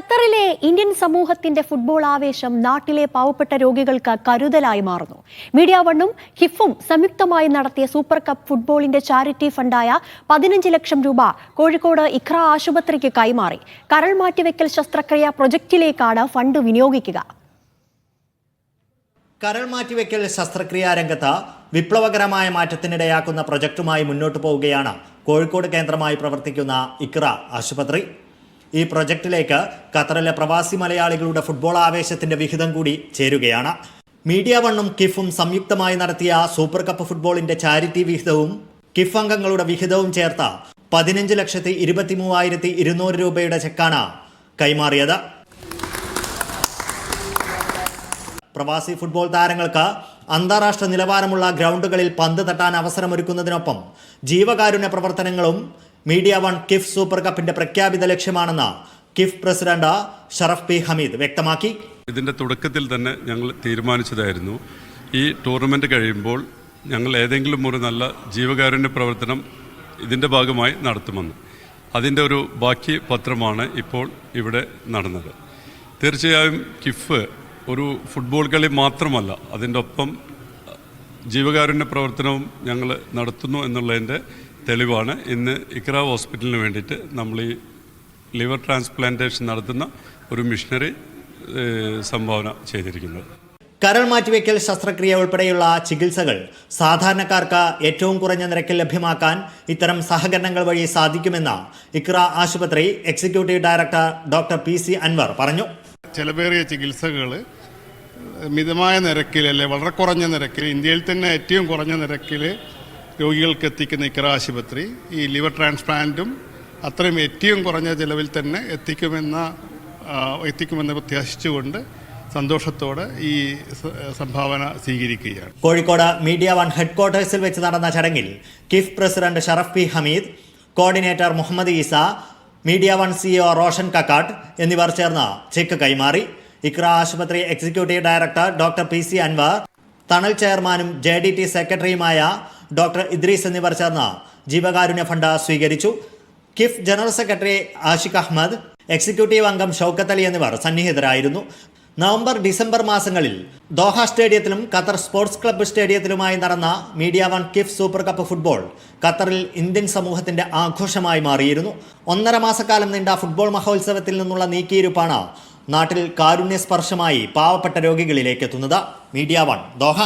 ഖത്തറിലെ ഇന്ത്യൻ സമൂഹത്തിന്റെ ഫുട്ബോൾ ആവേശം നാട്ടിലെ പാവപ്പെട്ട രോഗികൾക്ക് കരുതലായി മാറുന്നു. മീഡിയ വണ്ണും ഹിഫും സംയുക്തമായി നടത്തിയ സൂപ്പർ കപ്പ് ഫുട്ബോളിന്റെ ചാരിറ്റി ഫണ്ടായ പതിനഞ്ച് ലക്ഷം രൂപ കോഴിക്കോട് ഇഖ്ര ആശുപത്രിക്ക് കൈമാറി. കരൾ മാറ്റിവെക്കൽ ശസ്ത്രക്രിയ പ്രൊജക്റ്റിലേക്കാണ് ഫണ്ട് വിനിയോഗിക്കുക. കരൾ മാറ്റിവെക്കൽ ശസ്ത്രക്രിയാ രംഗത്ത് വിപ്ലവകരമായ മാറ്റത്തിനിടയാക്കുന്ന പ്രൊജക്ടുമായി മുന്നോട്ട് പോവുകയാണ് കോഴിക്കോട് കേന്ദ്രമായി പ്രവർത്തിക്കുന്ന ഇക്ര ആശുപത്രി. ഈ പ്രൊജക്ടിലേക്ക് ഖത്തറിലെ പ്രവാസി മലയാളികളുടെ ഫുട്ബോൾ ആവേശത്തിന്റെ വിഹിതം കൂടി ചേരുകയാണ്. മീഡിയ വണ്ണും കിഫും സംയുക്തമായി നടത്തിയ സൂപ്പർ കപ്പ് ഫുട്ബോളിന്റെ ചാരിറ്റി വിഹിതവും കിഫ് അംഗങ്ങളുടെ വിഹിതവും ചേർത്ത പതിനഞ്ച് ലക്ഷത്തി ഇരുപത്തി മൂവായിരത്തി ഇരുന്നൂറ് രൂപയുടെ ചെക്കാണ് കൈമാറിയത്. പ്രവാസി ഫുട്ബോൾ താരങ്ങൾക്ക് അന്താരാഷ്ട്ര നിലവാരമുള്ള ഗ്രൗണ്ടുകളിൽ പന്ത് തട്ടാൻ അവസരമൊരുക്കുന്നതിനൊപ്പം ജീവകാരുണ്യ പ്രവർത്തനങ്ങളും മീഡിയ വൺ കിഫ് സൂപ്പർ കപ്പിന്റെ പ്രഖ്യാപിത ലക്ഷ്യമാണെന്ന് കിഫ് പ്രസിഡന്റ് ഷറഫ് പി ഹമീദ് വ്യക്തമാക്കി. ഇതിന്റെ തുടക്കത്തിൽ തന്നെ ഞങ്ങൾ തീരുമാനിച്ചതായിരുന്നു. ഈ ടൂർണമെന്റ് കഴിയുമ്പോൾ ഞങ്ങൾ ഏതെങ്കിലും ഒരു നല്ല ജീവകാരുണ്യ പ്രവർത്തനം ഇതിന്റെ ഭാഗമായി നടത്തുമെന്ന്. അതിന്റെ ഒരു ബാക്കി പത്രമാണ് ഇപ്പോൾ ഇവിടെ നടന്നത്. തീർച്ചയായും കിഫ് ഒരു ഫുട്ബോൾ കളി മാത്രമല്ല അതിന്റെ ഒപ്പം ജീവകാരുണ്യ പ്രവർത്തനവും ഞങ്ങൾ നടത്തുന്നു എന്നുള്ളതിന്റെ തെളിവാണ്. ഇന്ന് ഇക്ര ഹോസ്പിറ്റലിന് വേണ്ടിയിട്ട് നമ്മൾ ഈ ലിവർ ട്രാൻസ്പ്ലാന്റേഷൻ നടത്തുന്ന ഒരു മിഷനറി സംഭാവന ചെയ്തിരിക്കുന്നത്. കരൾ മാറ്റിവെക്കൽ ശസ്ത്രക്രിയ ഉൾപ്പെടെയുള്ള ചികിത്സകൾ സാധാരണക്കാർക്ക് ഏറ്റവും കുറഞ്ഞ നിരക്കിൽ ലഭ്യമാക്കാൻ ഇത്തരം സഹകരണങ്ങൾ വഴി സാധിക്കുമെന്ന് ഇക്ര ആശുപത്രി executive director doctor P C Anwar പറഞ്ഞു. ചെലവേറിയ ചികിത്സകൾ മിതമായ നിരക്കിൽ അല്ലെ വളരെ കുറഞ്ഞ നിരക്കിൽ ഇന്ത്യയിൽ തന്നെ ഏറ്റവും കുറഞ്ഞ നിരക്കിൽ രോഗികൾക്ക് എത്തിക്കുന്ന ഇക്കറ ആശുപത്രി ഈ ലിവർ ട്രാൻസ്പ്ലാന്റും അത്രയും ഏറ്റവും കുറഞ്ഞ ചിലവിൽ തന്നെ എത്തിക്കുമെന്ന എത്തിക്കുമെന്ന് പ്രത്യാശിച്ചുകൊണ്ട് സന്തോഷത്തോടെ ഈ സംഭാവന സ്വീകരിക്കുകയാണ്. കോഴിക്കോട് മീഡിയ വൺ ഹെഡ്ക്വാർട്ടേഴ്സിൽ വെച്ച് നടന്ന ചടങ്ങിൽ KIF president Sharaf P Hameed coordinator Muhammad Isa media one CEO Roshan Kakkat എന്നിവർ ചേർന്ന് ചെക്ക് കൈമാറി. ഇക്ര ആശുപത്രി executive director doctor P C Anwar Thanal ചെയർമാനും ജെ ഡി ടി സെക്രട്ടറിയുമായ ഡോക്ടർ ഇദ്രീസ് എന്നിവർ ചേർന്ന് ജീവകാരുണ്യ ഫണ്ട് സ്വീകരിച്ചു. KIF general secretary Ashiq Ahmed executive അംഗം ഷൗക്കത്ത് അലി എന്നിവർ സന്നിഹിതരായിരുന്നു. നവംബർ ഡിസംബർ മാസങ്ങളിൽ ദോഹ സ്റ്റേഡിയത്തിലും ഖത്തർ സ്പോർട്സ് ക്ലബ്ബ് സ്റ്റേഡിയത്തിലുമായി നടന്ന media one KIF super cup football ഖത്തറിൽ ഇന്ത്യൻ സമൂഹത്തിന്റെ ആഘോഷമായി മാറിയിരുന്നു. ഒന്നര മാസക്കാലം നീണ്ട ഫുട്ബോൾ മഹോത്സവത്തിൽ നിന്നുള്ള നീക്കിയിരുപ്പാണ് നാട്ടിൽ കാരുണ്യസ്പർശമായി പാവപ്പെട്ട രോഗികളിലേക്ക് എത്തുന്നത് മീഡിയ വൺ ദോഹ.